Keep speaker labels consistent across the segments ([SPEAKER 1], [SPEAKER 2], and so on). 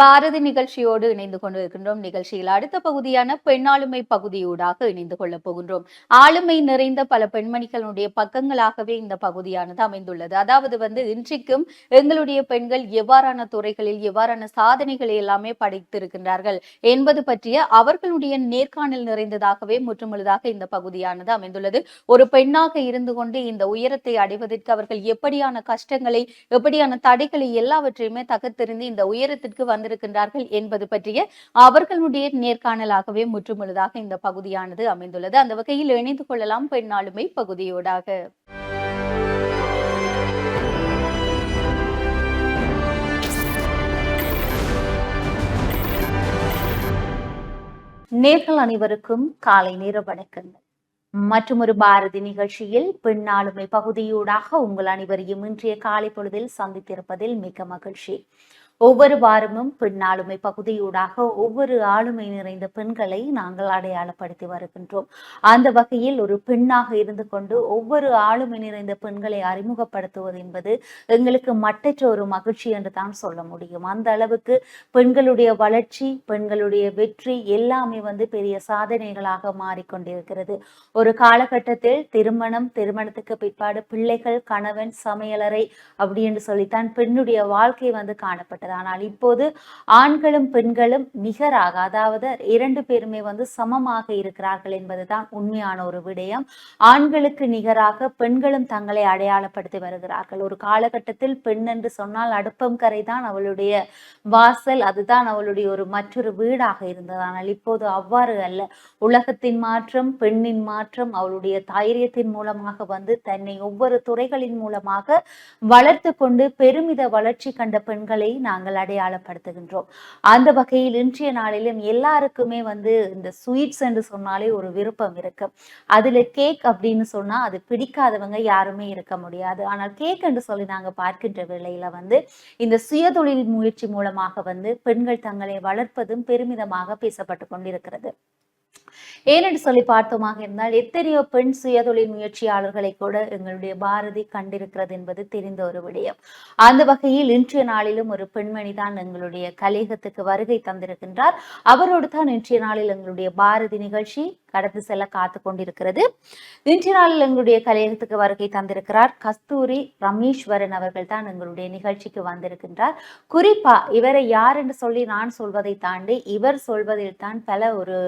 [SPEAKER 1] பாரதி நிகழ்ச்சியோடு இணைந்து கொண்டிருக்கின்றோம். நிகழ்ச்சியில் அடுத்த பகுதியான பெண்ணாளுமை பகுதியூடாக இணைந்து கொள்ளப் போகின்றோம். ஆளுமை நிறைந்த பல பெண்மணிகளுடைய பக்கங்களாகவே இந்த பகுதியானது அமைந்துள்ளது. அதாவது வந்து இன்றைக்கும் எங்களுடைய பெண்கள் எவ்வாறான துறைகளில் எவ்வாறான சாதனைகளை எல்லாமே படைத்திருக்கின்றார்கள் என்பது பற்றிய அவர்களுடைய நேர்காணல் நிறைந்ததாகவே முற்றுமுழுதாக இந்த பகுதியானது அமைந்துள்ளது. ஒரு பெண்ணாக இருந்து கொண்டு இந்த உயரத்தை அடைவதற்கு அவர்கள் எப்படியான கஷ்டங்களை எப்படியான தடைகளை எல்லாவற்றையுமே தகர்த்தெறிந்து இந்த உயரத்திற்கு வந்து வந்திருக்கின்றார்கள் என்பது பற்றிய அவர்களுடைய நேர்காணலாகவே முற்றுமுழுதாக இந்த பகுதியானது அமைந்துள்ளது. அந்த வகையில் இணைந்து கொள்ளலாம் பெண் ஆளுமை பகுதியோடாக. நேர்கள் அனைவருக்கும் காலை நேர வணக்கங்கள். மற்றும் ஒரு பாரதி நிகழ்ச்சியில் பெண்ணாளுமை பகுதியூடாக உங்கள் அனைவரையும் இன்றைய காலை பொழுதில் சந்தித்திருப்பதில் மிக மகிழ்ச்சி. ஒவ்வொரு வாரமும் பெண்ணாளுமை பகுதியூடாக ஒவ்வொரு ஆளுமை நிறைந்த பெண்களை நாங்கள் அடையாளப்படுத்தி வருகின்றோம். அந்த வகையில் ஒரு பெண்ணாக இருந்து கொண்டு ஒவ்வொரு ஆளுமை நிறைந்த பெண்களை அறிமுகப்படுத்துவது என்பது எங்களுக்கு மட்டற்ற ஒரு மகிழ்ச்சி என்று தான் சொல்ல முடியும். அந்த அளவுக்கு பெண்களுடைய வளர்ச்சி பெண்களுடைய வெற்றி எல்லாமே வந்து பெரிய சாதனைகளாக மாறிக்கொண்டிருக்கிறது. ஒரு காலகட்டத்தில் திருமணம் திருமணத்துக்கு பிற்பாடு பிள்ளைகள் கணவன் சமையலறை அப்படி என்று சொல்லித்தான் பெண்ணுடைய வாழ்க்கை வந்து காணப்பட்டது. இருக்குது ஆனால் இப்போது ஆண்களும் பெண்களும் நிகராக அதாவது இரண்டு பேருமே வந்து சமமாக இருக்கிறார்கள் என்பதுதான் உண்மையான ஒரு விடயம். ஆண்களுக்கு நிகராக பெண்களும் தங்களை அடையாளப்படுத்தி வருகிறார்கள். ஒரு காலகட்டத்தில் பெண் என்று சொன்னால் அடுப்பம் கரை தான் அவளுடைய வாசல் அதுதான் அவளுடைய ஒரு மற்றொரு வீடாக இருந்தது. ஆனால் இப்போது அவ்வாறு அல்ல. உலகத்தின் மாற்றம் பெண்ணின் மாற்றம் அவளுடைய தைரியத்தின் மூலமாக வந்து தன்னை ஒவ்வொரு துறைகளின் மூலமாக வளர்த்து கொண்டு பெருமித வளர்ச்சி கண்ட பெண்களை நான் நாங்கள் அடையாளப்படுத்துகின்றோம். அந்த வகையில் இன்றைய நாளிலும் எல்லாருக்குமே வந்து இந்த ஸ்வீட்ஸ் என்று சொன்னாலே ஒரு விருப்பம் இருக்கு. அதுல கேக் அப்படின்னு சொன்னா அது பிடிக்காதவங்க யாருமே இருக்க முடியாது. ஆனால் கேக் என்று சொல்லி நாங்க பார்க்கின்ற வேளையில வந்து இந்த சுயதொழில் முயற்சி மூலமாக வந்து பெண்கள் தங்களை வளர்ப்பதும் பெருமிதமாக பேசப்பட்டு கொண்டிருக்கிறது. ஏனென்று சொல்லி பார்த்தோமாக இருந்தால் எத்தனையோ பெண் சுயதொழில் முயற்சியாளர்களை கூட எங்களுடைய பாரதி கண்டிருக்கிறது என்பது தெரிந்த ஒரு விடயம். அந்த வகையில் இன்றைய நாளிலும் ஒரு பெண்மணி தான் எங்களுடைய கலையகத்துக்கு வருகை தந்திருக்கின்றார். அவரோடு தான் இன்றைய நாளில் எங்களுடைய பாரதி நிகழ்ச்சி கடந்து செல்ல காத்து கொண்டிருக்கிறது. இன்று நாளில் எங்களுடைய கலையகத்துக்கு வருகை தந்திருக்கிறார் கஸ்தூரி ரமேஸ்வரன் அவர்கள் தான் எங்களுடைய நிகழ்ச்சிக்கு வந்திருக்கின்றார். குறிப்பா இவரை யார் என்று சொல்லி நான் சொல்வதை தாண்டி இவர் சொல்வதில் தான் பல ஒரு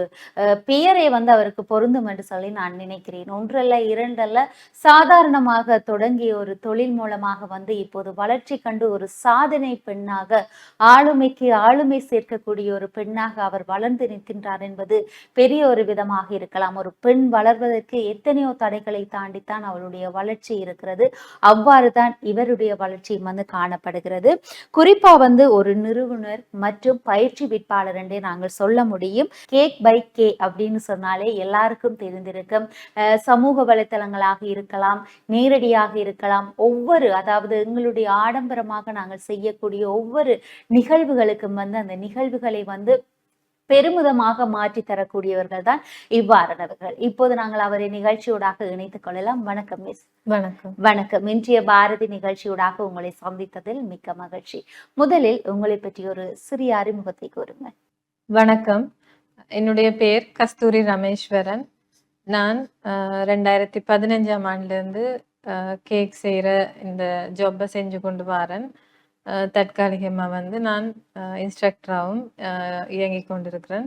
[SPEAKER 1] பெயரை வந்து அவருக்கு பொருந்தும் என்று சொல்லி நான் நினைக்கிறேன். ஒன்றல்ல இரண்டல்ல சாதாரணமாக தொடங்கிய ஒரு தொழில் மூலமாக வந்து இப்போது வளர்ச்சி கண்டு ஒரு சாதனை பெண்ணாக ஆளுமைக்கு ஆளுமை சேர்க்கக்கூடிய ஒரு பெண்ணாக அவர் வளர்ந்து நிற்கின்றார் என்பது பெரிய ஒரு விதமாக இருக்கலாம். ஒரு பெண் வளர்வதற்கு எத்தனையோ தடைகளை தாண்டித்தான் அவளுடைய வளர்ச்சி இருக்கிறது. அவ்வாறு தான் இவருடைய வளர்ச்சியும் வந்து காணப்படுகிறது. குறிப்பா வந்து ஒரு நிறுவனர் மற்றும் பயிற்சி விற்பாளர் என்றே நாங்கள் சொல்ல முடியும். கேக் பை கே அப்படின்னு சொன்னாலே எல்லாருக்கும் தெரிந்திருக்கும். சமூக வலைத்தளங்களாக இருக்கலாம் நேரடியாக இருக்கலாம். ஒவ்வொரு அதாவது எங்களுடைய ஆடம்பரமாக நாங்கள் செய்யக்கூடிய ஒவ்வொரு நிகழ்வுகளுக்கும் வந்து அந்த நிகழ்வுகளை வந்து பெருமிதமாக மாற்றி தரக்கூடியவர்கள் தான் இவ்வாறானவர்கள். இப்போது நாங்கள் அவரை நிகழ்ச்சியோடாக இணைத்துக் கொள்ளலாம். வணக்கம் மிஸ்.
[SPEAKER 2] வணக்கம்.
[SPEAKER 1] வணக்கம். இன்றைய பாரதி நிகழ்ச்சியோடாக உங்களை சந்தித்ததில் மிக்க மகிழ்ச்சி. முதலில் உங்களை பற்றி ஒரு சிறிய அறிமுகத்தை கூறுங்கள்.
[SPEAKER 2] வணக்கம். என்னுடைய பேர் கஸ்தூரி ரமேஸ்வரன். நான் ரெண்டாயிரத்தி பதினஞ்சாம் ஆண்டுலேருந்து கேக் செய்கிற இந்த ஜாப்பை செஞ்சு கொண்டு வரேன். தற்காலிகமாக வந்து நான் இன்ஸ்ட்ரக்டராகவும் இயங்கி கொண்டிருக்கிறேன்.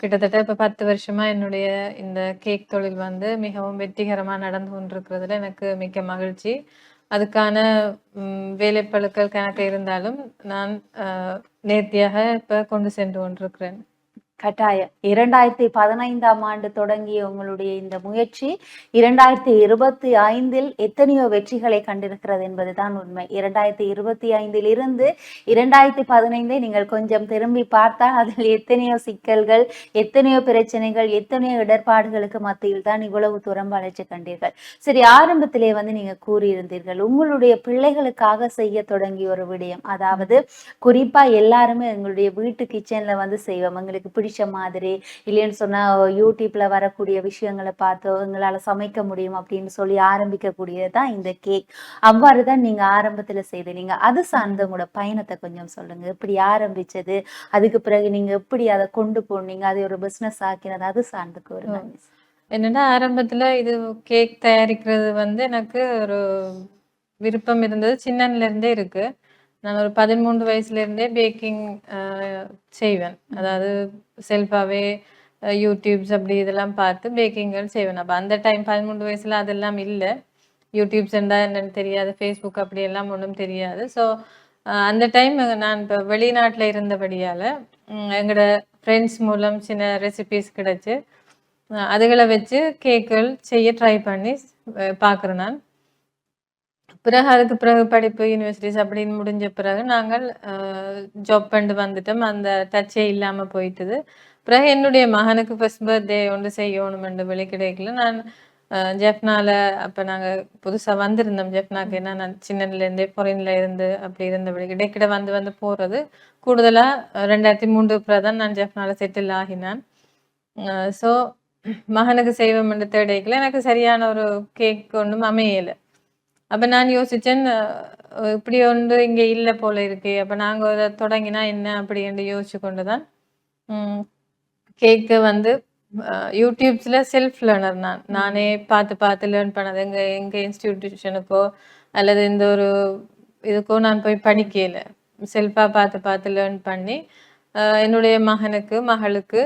[SPEAKER 2] கிட்டத்தட்ட இப்போ பத்து வருஷமாக என்னுடைய இந்த கேக் தொழில் வந்து மிகவும் வெற்றிகரமாக நடந்து கொண்டிருக்கிறதுல எனக்கு மிக்க மகிழ்ச்சி. அதுக்கான வேலைப்பழுக்கள் கணக்கு இருந்தாலும் நான் நேர்த்தியாக இப்போ கொண்டு சென்று கொண்டிருக்கிறேன்.
[SPEAKER 1] கட்டாயம். இரண்டாயிரத்தி பதினைந்தாம் ஆண்டு தொடங்கிய உங்களுடைய இந்த முயற்சி இரண்டாயிரத்தி இருபத்தி ஐந்தில் எத்தனையோ வெற்றிகளை கண்டிருக்கிறது என்பதுதான் உண்மை. இரண்டாயிரத்தி இருபத்தி ஐந்தில் இருந்து இரண்டாயிரத்தி பதினைந்தை நீங்கள் கொஞ்சம் திரும்பி பார்த்தால் அதில் எத்தனையோ சிக்கல்கள் எத்தனையோ பிரச்சனைகள் எத்தனையோ இடர்பாடுகளுக்கு மத்தியில் தான் இவ்வளவு தூரம் வளர்ச்சி கண்டீர்கள். சரி ஆரம்பத்திலே வந்து நீங்க கூறியிருந்தீர்கள் உங்களுடைய பிள்ளைகளுக்காக செய்ய தொடங்கிய ஒரு விடயம். அதாவது குறிப்பா எல்லாருமே எங்களுடைய வீட்டு கிச்சன்ல வந்து செய்வோம். எங்களுக்கு பிடிச்ச பிடிச்ச மாதிரி இல்லைன்னு சொன்னா யூடியூப்ல வரக்கூடிய விஷயங்களை பார்த்து எங்களால சமைக்க முடியும் அப்படின்னு சொல்லி ஆரம்பிக்கக்கூடியது தான் இந்த கேக் அவ்வாறு தான் நீங்க ஆரம்பத்துல செய்தீங்க அது சார்ந்த உங்களோட பயணத்தை கொஞ்சம் சொல்லுங்க. எப்படி ஆரம்பிச்சது? அதுக்கு பிறகு நீங்க எப்படி அதை கொண்டு போனீங்க? அதை ஒரு பிசினஸ் ஆக்கினது அது சார்ந்து கூறுங்க
[SPEAKER 2] என்னன்னா ஆரம்பத்துல இது கேக் தயாரிக்கிறது வந்து எனக்கு ஒரு விருப்பம் இருந்தது. சின்னன்ல இருந்தே இருக்கு. நான் ஒரு பதிமூன்று வயசுலேருந்தே பேக்கிங் செய்வேன். அதாவது செல்ஃபாகவே யூடியூப்ஸ் அப்படி இதெல்லாம் பார்த்து பேக்கிங்கள் செய்வேன். அப்போ அந்த டைம் பதிமூன்று வயசில் அதெல்லாம் இல்லை. யூடியூப்ஸ் இருந்தால் என்னென்னு தெரியாது ஃபேஸ்புக் அப்படி எல்லாம் ஒன்றும் தெரியாது. ஸோ அந்த டைம் நான் இப்போ வெளிநாட்டில் இருந்தபடியால் எங்களோட ஃப்ரெண்ட்ஸ் மூலம் சின்ன ரெசிபிஸ் கிடச்சி அதுகளை வச்சு கேக்குகள் செய்ய ட்ரை பண்ணி பார்க்குறேன் நான். பிறகு அதுக்கு பிறகு படிப்பு யூனிவர்சிட்டிஸ் அப்படின்னு முடிஞ்ச பிறகு நாங்கள் ஜாப் பண்ணி வந்துட்டோம். அந்த டச்சே இல்லாமல் போயிட்டுது. பிறகு என்னுடைய மகனுக்கு ஃபர்ஸ்ட் பர்த்டே ஒன்று செய்யணுமென்று வெளி கிடைக்கல நான் ஜெஃப்னால அப்போ நாங்கள் புதுசாக வந்திருந்தோம். ஜெஃப்னாக்கு ஏன்னா நான் சின்னதுலேருந்தே ஃபாரின்ல இருந்து அப்படி இருந்தபடி இடைக்கிட வந்து வந்து போகிறது கூடுதலாக ரெண்டாயிரத்தி மூன்று பிறகு தான் நான் ஜெஃப்னால செட்டில் ஆகினான். ஸோ மகனுக்கு செய்வோம் தேடைக்கல எனக்கு சரியான ஒரு கேக் ஒன்றும் அமையலை. அப்போ நான் யோசித்தேன் இப்படி ஒன்று இங்கே இல்லை போல இருக்கே. அப்போ நாங்கள் அதை தொடங்கினா என்ன அப்படி என்று யோசிச்சு கொண்டு தான் கேக்கு வந்து யூடியூப்ஸில் செல்ஃப் லேர்னர் நான். நானே பார்த்து பார்த்து லேர்ன் பண்ணது. எங்கள் எங்கள் இன்ஸ்டிடியூஷனுக்கோ அல்லது இந்த ஒரு இதுக்கோ நான் போய் படிக்கல செல்ஃபாக பார்த்து பார்த்து லேர்ன் பண்ணி என்னுடைய மகனுக்கு மகளுக்கு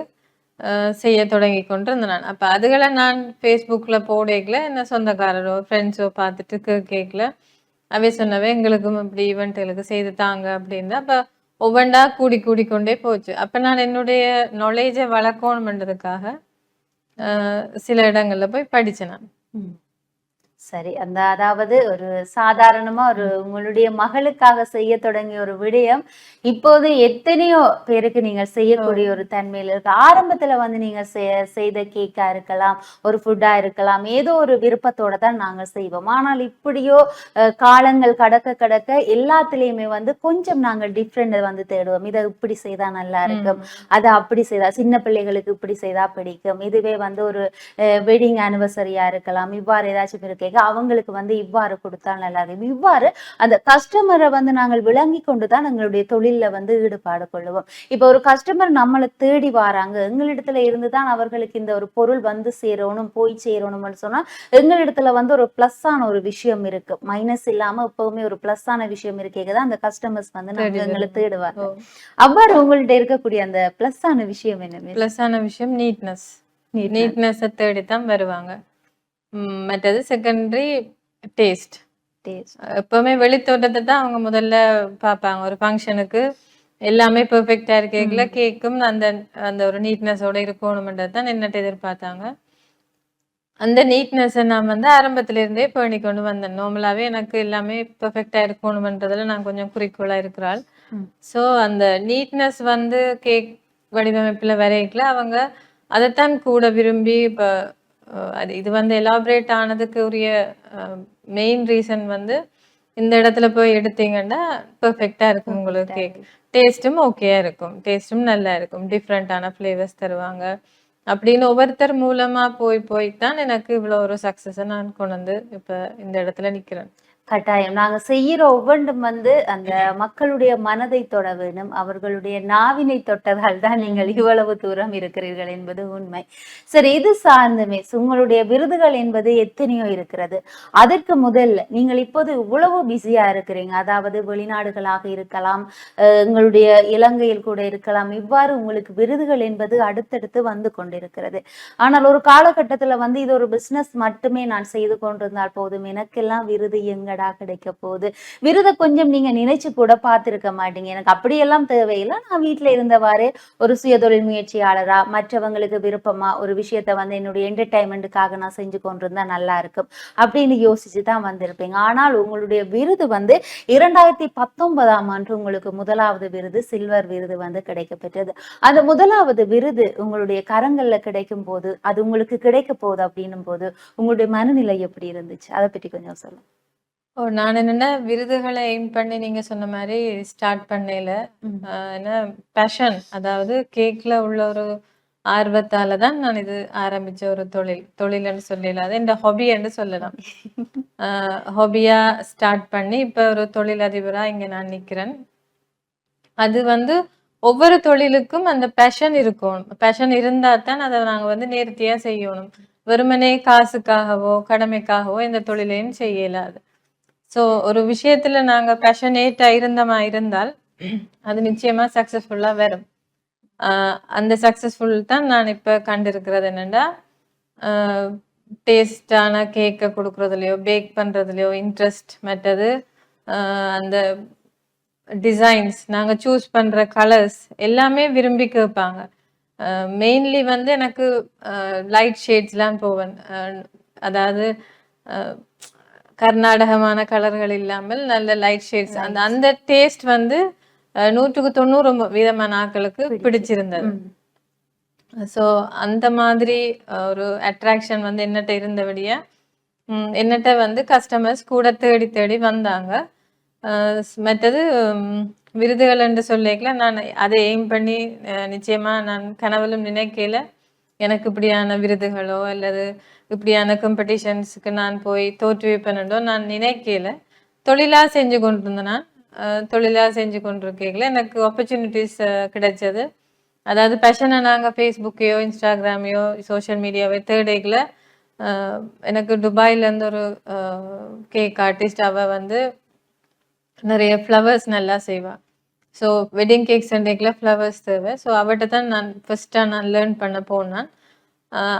[SPEAKER 2] செய்ய தொடங்கி கொண்டு இருந்தேன் நான். அப்போ அதுகளை நான் ஃபேஸ்புக்கில் போடேக்கல என்ன சொந்தக்காரரோ ஃப்ரெண்ட்ஸோ பார்த்துட்டு கேட்கல அவை சொன்னவே எங்களுக்கும் இப்படி ஈவெண்ட்டுகளுக்கு செய்து தாங்க அப்படின்னு அப்போ ஒவ்வொன்றா கூடி கூடி கொண்டே போச்சு. அப்போ நான் என்னுடைய நாலேஜை வளர்க்கணுன்றதுக்காக சில இடங்களில் போய் படிச்சேன் நான்.
[SPEAKER 1] சரி அந்த அதாவது ஒரு சாதாரணமா ஒரு உங்களுடைய மகளுக்காக செய்ய தொடங்கிய ஒரு விடயம். இப்போது எத்தனையோ பேருக்கு நீங்கள் செய்யக்கூடிய ஒரு தன்மையில இருக்கு. ஆரம்பத்துல வந்து நீங்க செய்த கேக்கா இருக்கலாம் ஒரு ஃபுட்டா இருக்கலாம் ஏதோ ஒரு விருப்பத்தோட தான் நாங்க செய்வோம். ஆனால் இப்படியோ காலங்கள் கடக்க கடக்க எல்லாத்துலயுமே வந்து கொஞ்சம் நாங்கள் டிஃப்ரெண்ட் வந்து தேடுவோம். இதை இப்படி செய்தா நல்லா இருக்கும் அதை அப்படி செய்தா சின்ன பிள்ளைகளுக்கு இப்படி செய்தா பிடிக்கும். இதுவே வந்து ஒரு வெட்டிங் ஆனிவர்சரியா இருக்கலாம். இவ்வாறு ஏதாச்சும் இருக்கேங்க அவங்களுக்கு வந்து இவ்வாறு கொடுத்தா நல்லா இருக்கும் இவ்வாறு அந்த கஸ்டமரை வந்து நாங்கள் விளங்கி கொண்டு தான் எங்களுடைய தொழில்ல வந்து ஈடுபாடு கொள்ளுவோம். இப்போ ஒரு கஸ்டமர் நம்மளை தேடி வராங்க. எங்களிடத்துல இருந்து தான் அவர்களுக்கு இந்த ஒரு பொருள் வந்து சேரணும் போய் சேரணும்னு சொன்னா எங்களிடத்துல வந்து ஒரு பிளஸ் ஆன ஒரு விஷயம் இருக்கு. மைனஸ் இல்லாம எப்பவுமே ஒரு பிளஸ் ஆன விஷயம் இருக்கே தான் அந்த கஸ்டமர்ஸ் வந்து
[SPEAKER 2] தேடி
[SPEAKER 1] எங்களை. தேடுவாங்க. அவ்வாறு உங்கள்ட்ட இருக்கக்கூடிய அந்த பிளஸ் ஆன விஷயம் என்ன miss?
[SPEAKER 2] ப்ளஸ் ஆன விஷயம் நீட்னஸ் நீட்னஸை தேடி தான் வருவாங்க. மற்றது செகண்டரி டேஸ்ட்
[SPEAKER 1] Taste.
[SPEAKER 2] எப்பவுமே வெளித்தோட்டத்தை தான் அவங்க முதல்ல பார்ப்பாங்க. ஒரு ஃபங்க்ஷனுக்கு எல்லாமே பெர்ஃபெக்டா இருக்கேக்கல கேக்கும் அந்த அந்த ஒரு நீட்னஸோட இருக்கணும்ன்றது தான் என்னட்டு எதிர்பார்த்தாங்க. அந்த நீட்னஸை நான் வந்து ஆரம்பத்துல இருந்தே பேணி கொண்டு வந்தேன். நார்மலாவே எனக்கு எல்லாமே பெர்ஃபெக்டா இருக்கணும்ன்றதுல நான் கொஞ்சம் குறிக்கோளா இருக்கிறாள். ஸோ அந்த நீட்னஸ் வந்து கேக் வடிவமைப்புல வரைக்கல அவங்க அதைத்தான் கூட விரும்பி இப்போ அது இது வந்து எலாபரேட் ஆனதுக்கு உரிய மெயின் ரீசன் வந்து இந்த இடத்துல போய் எடுத்தீங்கன்னா பெர்ஃபெக்டா இருக்கும் உங்களுக்கு கேக் டேஸ்ட்டும் ஓகேயா இருக்கும். டேஸ்ட்டும் நல்லா இருக்கும். டிஃப்ரெண்டான ஃப்ளேவர்ஸ் தருவாங்க. அப்படின்னு ஒவ்வொருத்தர் மூலமா போய் போய் தான் எனக்கு இவ்வளவு ஒரு சக்சஸை நான் கொண்டு வந்து இப்ப இந்த இடத்துல நிக்கிறேன்.
[SPEAKER 1] கட்டாயம். நாங்க செய்யற ஒவ்வொன்றும் வந்து அந்த மக்களுடைய மனதை தொட வேணும். அவர்களுடைய நாவினை தொட்டதால் தான் நீங்கள் இவ்வளவு தூரம் இருக்கிறீர்கள் என்பது உண்மை. சரி இது சார்ந்துமே உங்களுடைய விருதுகள் என்பது எத்தனையோ இருக்கிறது. அதற்கு முதல்ல நீங்கள் இப்போது இவ்வளவு பிஸியா இருக்கிறீங்க. அதாவது வெளிநாடுகளாக இருக்கலாம் எங்களுடைய இலங்கையில் கூட இருக்கலாம். இவ்வாறு உங்களுக்கு விருதுகள் என்பது அடுத்தடுத்து வந்து கொண்டிருக்கிறது. ஆனால் ஒரு காலகட்டத்துல வந்து இது ஒரு பிசினஸ் மட்டுமே நான் செய்து கொண்டிருந்தால் போதும். எனக்கெல்லாம் விருது என்னடா கிடைக்க போகுது? விருதை கொஞ்சம் நீங்க நினைச்சு கூட பார்த்துருக்க மாட்டீங்க. எனக்கு அப்படியெல்லாம் தேவையில்லை. நான் வீட்டுல இருந்தவாறே ஒரு சுயதொழில் முயற்சியாளரா மற்றவங்களுக்கு விருப்பமா ஒரு விஷயத்த வந்து என்னுடைய என்டர்டைன்மெண்ட்டுக்காக நான் செஞ்சு கொண்டிருந்தா நல்லா இருக்கும் அப்படின்னு யோசிச்சு தான் வந்திருப்பீங்க. ஆனால் உங்களுடைய விருது வந்து இரண்டாயிரத்தி பத்தொன்பதாம் ஆண்டு உங்களுக்கு முதலாவது விருது சில்வர் விருது வந்து கிடைக்கப்பெற்றது அந்த முதலாவது விருது உங்களுடைய கரங்கள்ல கிடைக்கும் போது அது உங்களுக்கு கிடைக்க போகுது அப்படின்னும் போது உங்களுடைய மனநிலை எப்படி இருந்துச்சு? அதை பற்றி கொஞ்சம் சொல்லுங்க.
[SPEAKER 2] ஓ நான் என்னன்னா விருதுகளை எய்ம் பண்ணி நீங்க சொன்ன மாதிரி ஸ்டார்ட் பண்ணையில
[SPEAKER 1] ம்.
[SPEAKER 2] ஆஹ் என்ன பேஷன் அதாவது கேக்ல உள்ள ஒரு ஆர்வத்தால தான் நான் இது ஆரம்பிச்ச ஒரு தொழில். தொழில்னு சொல்லல அது இந்த ஹாபி என்று சொல்லலாம். ஹாபியா ஸ்டார்ட் பண்ணி இப்ப ஒரு தொழிலதிபரா இங்க நான் நிக்கிறேன். அது வந்து ஒவ்வொரு தொழிலுக்கும் அந்த பேஷன் இருக்கும். பேஷன் இருந்தா தான் அதை நாங்க வந்து நேர்த்தியா செய்யணும். வெறுமனே காசுக்காகவோ கடமைக்காகவோ இந்த தொழிலையும் செய்ய இயலாது ஸோ ஒரு விஷயத்துல நாங்க பேஷனேட்டா இருந்தமா இருந்தால் அது நிச்சயமா சக்சஸ்ஃபுல்லா வரும். ஆஹ் அந்த சக்சஸ்ஃபுல் தான் நான் இப்ப கண்டிருக்கிறது என்னென்னா டேஸ்டான கேக்கை கொடுக்கறதுலையோ பேக் பண்றதுலையோ இன்ட்ரெஸ்ட் மற்றது அந்த டிசைன்ஸ் நாங்கள் சூஸ் பண்ற கலர்ஸ் எல்லாமே விரும்பி கேட்பாங்க. மெயின்லி வந்து எனக்கு லைட் ஷேட்ஸ்லாம் போவேன். அதாவது கர்நாடகமான கலர்கள் இல்லாமல் நல்ல லைட் ஷேட்ஸ் அந்த அந்த டேஸ்ட் வந்து நூற்றுக்கு தொண்ணூறு விதமான ஆட்களுக்கு பிடிச்சிருந்தது. ஸோ அந்த மாதிரி ஒரு அட்ராக்ஷன் வந்து என்னட்ட இருந்தபடியா என்னட்ட வந்து கஸ்டமர்ஸ் கூட தேடி தேடி வந்தாங்க. மற்றது விருதுகள் என்று சொல்லிக்கல. நான் அதை எய்ம் பண்ணி நிச்சயமா நான் கனவிலும் நினைக்கல. எனக்கு இப்படியான விருதுகளோ அல்லது இப்படியான காம்படிஷன்ஸுக்கு நான் போய் தோற்றுவிப்பேன்டோ நான் நினைக்கல. தொழிலாக செஞ்சு கொண்டிருந்தேன் நான். தொழிலாக செஞ்சு கொண்டிருக்கல எனக்கு ஆப்பர்ச்சுனிட்டிஸ் கிடைச்சது. அதாவது பேஷனை நாங்கள் ஃபேஸ்புக்கையோ இன்ஸ்டாகிராமையோ சோஷியல் மீடியாவை தேடைக்கல எனக்கு துபாயிலேருந்து ஒரு கேக் ஆர்டிஸ்ட் அவள் வந்து நிறைய ஃப்ளவர்ஸ் நல்லா செய்வாள் ஸோ வெட்டிங் கேக் சண்டேக்கில் ஃப்ளவர்ஸ் தேவை. ஸோ அவட்ட தான் நான் ஃபஸ்ட்டாக நான் லேர்ன் பண்ண போனேன்.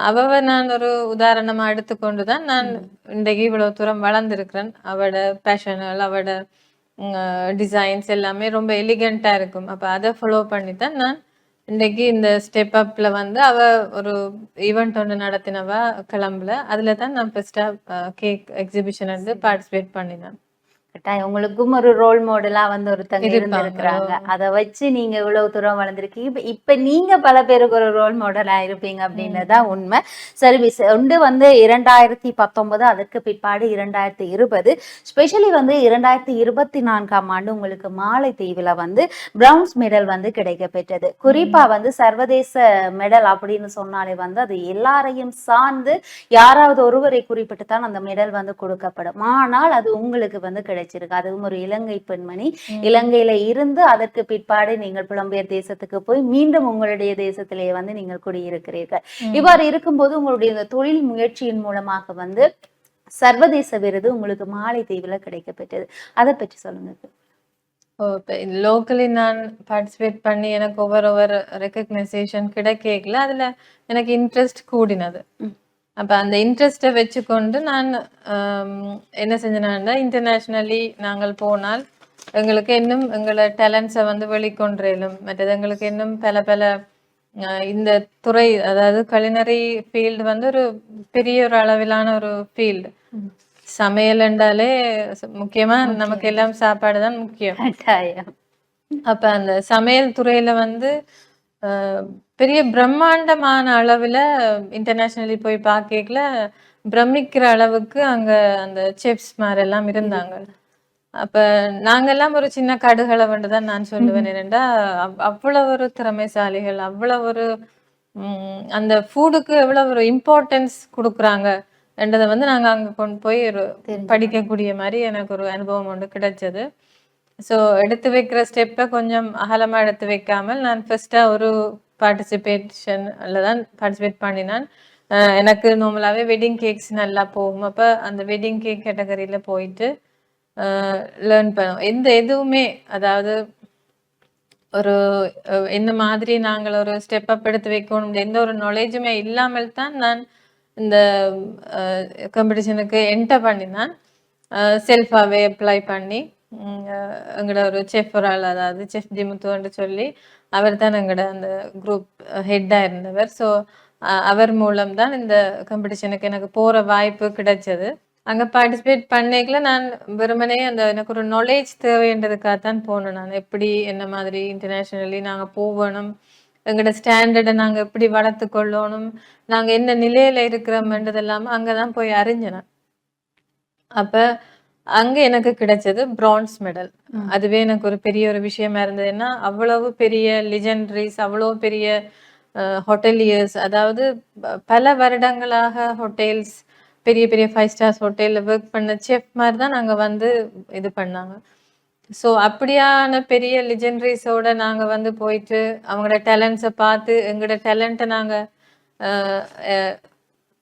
[SPEAKER 2] அவவை நான் ஒரு உதாரணமாக எடுத்துக்கொண்டு தான் நான் இன்றைக்கு இவ்வளோ தூரம் வளர்ந்துருக்கிறேன். அவட பேஷனல் அவட டிசைன்ஸ் எல்லாமே ரொம்ப எலிகண்ட்டாக இருக்கும். அப்போ அதை ஃபாலோ பண்ணி தான் நான் இன்னைக்கு இந்த ஸ்டெப் அப்ல வந்து அவ ஒரு ஈவெண்ட் ஒன்று நடத்தினவா கிளம்புல. அதுல தான் நான் ஃபர்ஸ்டா கேக் எக்ஸிபிஷன் வந்து பார்ட்டிசிபேட் பண்ணினேன்.
[SPEAKER 1] கட்டாயம். உங்களுக்கும் ஒரு ரோல் மாடலா வந்து ஒருத்தங்க. இருந்திருக்கிறாங்க. அதை வச்சு நீங்க இவ்வளவு தூரம் வளர்ந்துருக்கீங்க இப்ப இப்ப நீங்க பல பேருக்கு ஒரு ரோல் மாடலா இருப்பீங்க அப்படின்னதுதான் உண்மை. சர்வீஸ் ஒன்று வந்து இரண்டாயிரத்தி பத்தொன்பது அதற்கு பிற்பாடு இரண்டாயிரத்தி இருபது ஸ்பெஷலி வந்து இரண்டாயிரத்தி இருபத்தி நான்காம் ஆண்டு உங்களுக்கு மாலை தீவுல வந்து பிரவுன்ஸ் மெடல் வந்து கிடைக்க பெற்றது. குறிப்பா வந்து சர்வதேச மெடல் அப்படின்னு சொன்னாலே வந்து அது எல்லாரையும் சார்ந்து யாராவது ஒருவரை குறிப்பிட்டு தான் அந்த மெடல் வந்து கொடுக்கப்படும். ஆனால் அது உங்களுக்கு வந்து கிடைச்சிருக்கு அதுவும் ஒரு இலங்கை பெண்மணி. இலங்கையில இருந்து அதற்கு பிற்பாடு நீங்கள் புலம்பெயர் தேசத்துக்கு போய் மீண்டும் உங்களுடைய தேசத்திலேயே வந்து நீங்கள் குடியிருக்கிறீர்கள். இவ்வாறு இருக்கும்போது உங்களுடைய இந்த தொழில் முயற்சியின் மூலமாக வந்து சர்வதேச விருது உங்களுக்கு மாலைத்தீவுல கிடைக்க பெற்றது அதை பற்றி சொல்லுங்க.
[SPEAKER 2] லோக்கலி நான் பார்ட்டிசிபேட் பண்ணி எனக்கு ஒவ்வொரு ஒவ்வொரு ரெக்கக்னைசேஷன் கிடைக்கல. அதுல எனக்கு இன்ட்ரெஸ்ட் கூடினது. அப்ப அந்த இன்ட்ரெஸ்ட்டை வச்சுக்கொண்டு நான் என்ன செஞ்சேன்னா இன்டர்நேஷ்னலி நாங்கள் போனால் எங்களுக்கு இன்னும் எங்களை டேலண்ட்ஸை வந்து வெளிக்கொண்டிலும் மற்றது எங்களுக்கு இன்னும் பல பல இந்த துறை அதாவது culinary ஃபீல்டு வந்து ஒரு பெரிய ஒரு அளவிலான ஒரு ஃபீல்டு சமையல் என்றாலே முக்கியமா நமக்கு எல்லாம் சாப்பாடு தான் முக்கியம். அப்ப அந்த சமையல் துறையில வந்து பெரிய பிரம்மாண்டமான அளவுல இன்டர்நேஷனலி போய் பார்க்கல பிரமிக்கிற அளவுக்கு அங்க அந்த செஃப்ஸ் மாதிரி எல்லாம் இருந்தாங்க. அப்ப நாங்கெல்லாம் ஒரு சின்ன கடுகளை தான் நான் சொல்லுவேன். என்னடா அவ்வளவு ஒரு திறமைசாலிகள் அவ்வளவு ஒரு உம், அந்த ஃபுட்டுக்கு எவ்வளவு ஒரு இம்பார்ட்டன்ஸ் கொடுக்குறாங்க என்றதை வந்து நாங்க அங்க கொண்டு போய் ஒரு படிக்கக்கூடிய மாதிரி எனக்கு ஒரு அனுபவம் ஒன்று கிடைச்சது. ஸோ எடுத்து வைக்கிற ஸ்டெப்பை கொஞ்சம் அகலமா எடுத்து வைக்காமல் நான் ஃபர்ஸ்டா ஒரு பார்ட்டிசிபேஷன்ல தான் பார்ட்டிசிபேட் பண்ணினான். எனக்கு நார்மலாகவே வெட்டிங் கேக்ஸ் நல்லா போகும். அப்போ அந்த வெட்டிங் கேக் கேட்டகரியில் போயிட்டு லேர்ன் பண்ணோம். எந்த எதுவுமே அதாவது ஒரு இந்த மாதிரி நாங்கள் ஒரு ஸ்டெப் அப் எடுத்து வைக்கணும். எந்த ஒரு நாலேஜுமே இல்லாமல் தான் நான் இந்த காம்படிஷனுக்கு என்டர் பண்ணினான். செல்ஃபாகவே அப்ளை பண்ணி. எங்களோட ஒரு செஃப் ஒரு ஆள் அதாவது செஃப் ஜிமுத்துன்னு சொல்லி அவர் தான் எங்களோட அந்த குரூப் ஹெட்டாக இருந்தவர். ஸோ அவர் மூலம் தான் இந்த காம்படிஷனுக்கு எனக்கு போகிற வாய்ப்பு கிடைச்சது. அங்கே பார்ட்டிசிபேட் பண்ணிக்கல நான் வெறுமனே அந்த எனக்கு ஒரு நாலேஜ் தேவைன்றதுக்காக தான் போனேன் நான். எப்படி என்ன மாதிரி இன்டர்நேஷ்னலி நாங்கள் போகணும் எங்களோட ஸ்டாண்டர்டை நாங்கள் எப்படி வளர்த்து கொள்ளணும் நாங்கள் என்ன நிலையில இருக்கிறோம்ன்றதெல்லாம் அங்கே தான் போய் அறிஞ்சினேன் அப்போ அப்ப அங்க எனக்கு கிடைச்சது பிரான்ஸ் மெடல் அதுவே எனக்கு ஒரு பெரிய ஒரு விஷயமா இருந்தது. ஏன்னா அவ்வளவு பெரிய லிஜெண்டரிஸ் அவ்வளவு பெரிய ஹோட்டலியர்ஸ் அதாவது பல வருடங்களாக ஹோட்டல்ஸ் பெரிய பெரிய ஃபைவ் ஸ்டார்ஸ் ஹோட்டல்ல ஒர்க் பண்ண செஃப் மாதிரி தான் நாங்க வந்து இது பண்ணாங்க. ஸோ அப்படியான பெரிய லிஜெண்டரிஸோட நாங்க வந்து போயிட்டு அவங்களோட டேலண்ட்ஸை பார்த்து எங்களோட டேலண்ட்டை நாங்க அஹ், அஹ்,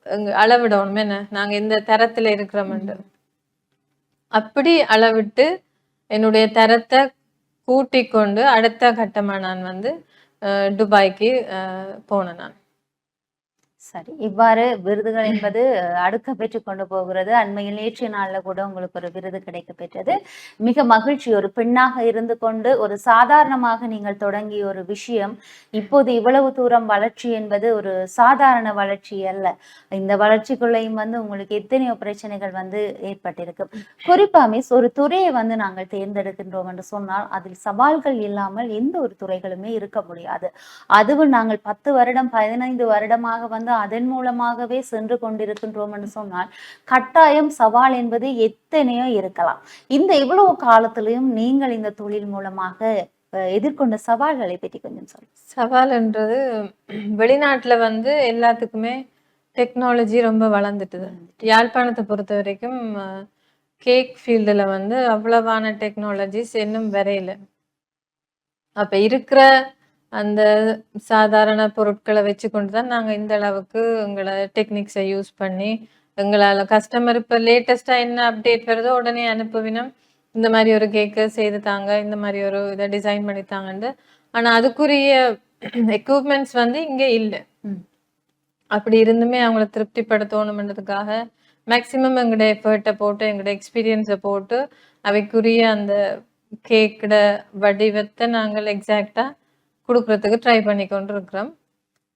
[SPEAKER 2] எங்க அளவிடணும். என்ன? நாங்க இந்த தரத்துல இருக்கிறோம்ட்டு அப்படி அளவிட்டு என்னுடைய தரத்தை கூட்டிக் கொண்டு அடுத்த கட்டமா நான் வந்து துபாய்க்கு போனேன் நான்.
[SPEAKER 1] சரி. இவ்வாறு விருதுகள் என்பது அடுக்க பெற்று கொண்டு போகிறது. அண்மையில் நேற்றைய நாள்ல கூட உங்களுக்கு ஒரு விருது கிடைக்க பெற்றது. மிக மகிழ்ச்சி. ஒரு பெண்ணாக இருந்து கொண்டு ஒரு சாதாரணமாக நீங்கள் தொடங்கிய ஒரு விஷயம் இப்போது இவ்வளவு தூரம் வளர்ச்சி என்பது ஒரு சாதாரண வளர்ச்சி அல்ல. இந்த வளர்ச்சிக்குள்ளேயும் வந்து உங்களுக்கு எத்தனையோ பிரச்சனைகள் வந்து ஏற்பட்டிருக்கு. குறிப்பா மிஸ் ஒரு துறையை வந்து நாங்கள் தேர்ந்தெடுக்கின்றோம் என்று சொன்னால் அதில் சவால்கள் இல்லாமல் எந்த ஒரு துறைகளுமே இருக்க முடியாது. அதுவும் நாங்கள் பத்து வருடம் பதினைந்து வருடமாக வந்து அதன் மூலமாகவே சென்று கொண்டிருக்கின்றோம் என்று சொன்னால் கட்டாயம் சவால் என்பது எத்தனையோ இருக்கலாம். இந்த இவ்வளவு காலத்திலையும் நீங்கள் இந்த தொழில் மூலமாக எதிர்கொண்ட சவால்களை பற்றி கொஞ்சம் சொல்லுங்க.
[SPEAKER 2] சவால்ன்றது வெளிநாட்டுல வந்து எல்லாத்துக்குமே டெக்னாலஜி ரொம்ப வளர்ந்துட்டுது. யாழ்ப்பாணத்தை பொறுத்த வரைக்கும் கேக் ஃபீல்டில் வந்து அவ்வளவான டெக்னாலஜிஸ் இன்னும் வரையில. அப்ப இருக்கிற அந்த சாதாரண பொருட்களை வச்சு கொண்டு தான் நாங்கள் இந்த அளவுக்கு எங்களை டெக்னிக்ஸை யூஸ் பண்ணி எங்களால் கஸ்டமர் இப்போ லேட்டஸ்ட்டாக என்ன அப்டேட் வருதோ உடனே அனுப்புவினோம். இந்த மாதிரி ஒரு கேக்கு செய்து தாங்க இந்த மாதிரி ஒரு இதை டிசைன் பண்ணி தாங்கன்ட்டு. ஆனால் அதுக்குரிய எக்யூப்மெண்ட்ஸ் வந்து இங்கே இல்லை. அப்படி இருந்துமே அவங்கள திருப்திப்படுத்தணுன்றதுக்காக மேக்ஸிமம் எங்களோட எஃபர்ட்டை போட்டு எங்களோட எக்ஸ்பீரியன்ஸை போட்டு அவைக்குரிய அந்த கேக்கோட வடிவத்தை நாங்கள் எக்ஸாக்டாக கொடுக்குறதுக்கு ட்ரை பண்ணி கொண்டு இருக்கிறோம்